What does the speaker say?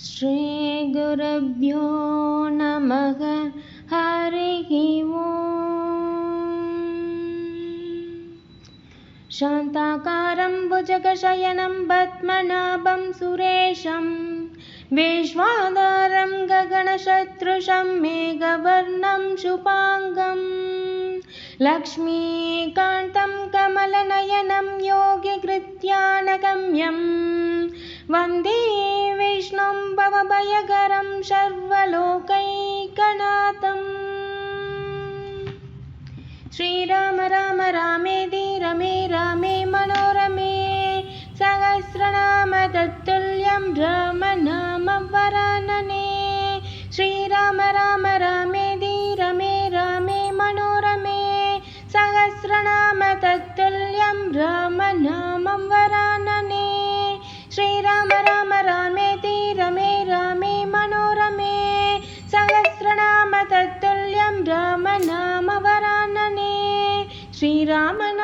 श्रीगुरुभ्यो नमः। हरिः ओम्। शान्ताकारं भुजगशयनं पद्मनाभं सुरेशं। विश्वाधारं गगनशत्रुषं मेघवर्णं शुभाङ्गम् लक्ष्मीकान्तं कमलनयनं योगिकृत्यानगम्यं वन्दे श्रीराम राम रमे रामे मनोरमे सहस्रनाम तत्तुल्यं राम नाम वरानने श्रीराम राम रमे रामे मनोरमे सहस्रनाम तत्तुल्यं राम सहस्रनाम तत्तुल्यं